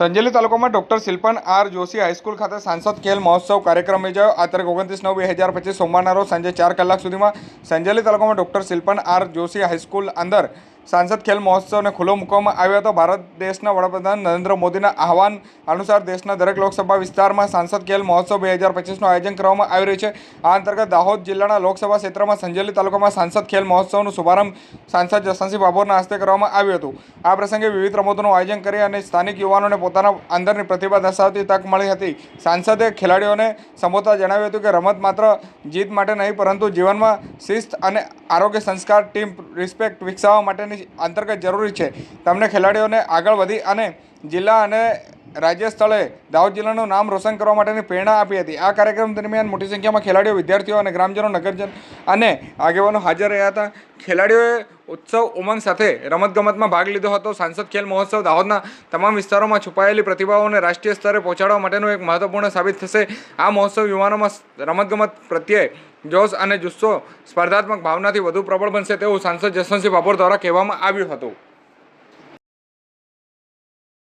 સંજેલી તાલુકામાં doctor Shilpan R Joshi high school ખાતે સાંસદ ખેલ મહોત્સવ કાર્યક્રમ યોજાયો. આ તારીખ ઓગણત્રીસ નવ બે હજાર પચીસ સોમવારના રોજ સાંજે ચાર કલાક સુધીમાં સંજેલી તાલુકામાં doctor Shilpan R Joshi high school અંદર સાંસદ ખેલ મહોત્સવને ખુલ્લો મૂકવામાં આવ્યો હતો. ભારત દેશના વડાપ્રધાન નરેન્દ્ર મોદીના આહવાન અનુસાર દેશના દરેક લોકસભા વિસ્તારમાં સાંસદ ખેલ મહોત્સવ બે હજાર પચીસનું આયોજન કરવામાં આવી રહ્યું છે. આ અંતર્ગત દાહોદ જિલ્લાના લોકસભા ક્ષેત્રમાં સંજેલી તાલુકામાં સાંસદ ખેલ મહોત્સવનું શુભારંભ સાંસદ જસવંતસિંહ બાબોરના હસ્તે કરવામાં આવ્યું હતું. આ પ્રસંગે વિવિધ રમતોનું આયોજન કરી અને સ્થાનિક યુવાનોને પોતાના અંદરની પ્રતિભા દર્શાવતી તક મળી હતી. સાંસદે ખેલાડીઓને સંબોધતા જણાવ્યું હતું કે રમત માત્ર જીત માટે નહીં, પરંતુ જીવનમાં શિસ્ત અને આરોગ્ય સંસ્કાર ટીમ રિસ્પેક્ટ વિકસાવવા માટેની અંતર્ગત જરૂરી છે. તમને ખેલાડીઓને આગળ વધી અને જિલ્લા અને રાજ્ય સ્થળે દાહોદ જિલ્લાનું નામ રોશન કરવા માટેની પ્રેરણા આપી હતી. આ કાર્યક્રમ દરમિયાન મોટી સંખ્યામાં ખેલાડીઓ, વિદ્યાર્થીઓ અને ગ્રામજનો, નગરજન અને આગેવાનો હાજર રહ્યા હતા. ખેલાડીઓએ ઉત્સવ ઉમંગ સાથે રમતગમતમાં ભાગ લીધો હતો. સાંસદ ખેલ મહોત્સવ દાહોદના તમામ વિસ્તારોમાં છુપાયેલી પ્રતિભાઓને રાષ્ટ્રીય સ્તરે પહોંચાડવા માટેનું એક મહત્વપૂર્ણ સાબિત થશે. આ મહોત્સવ યુવાનોમાં રમતગમત પ્રત્યે જોશ અને જુસ્સો સ્પર્ધાત્મક ભાવનાથી વધુ પ્રબળ બનશે તેવું સાંસદ જસવંતસિંહ બાપોર દ્વારા કહેવામાં આવ્યું હતું.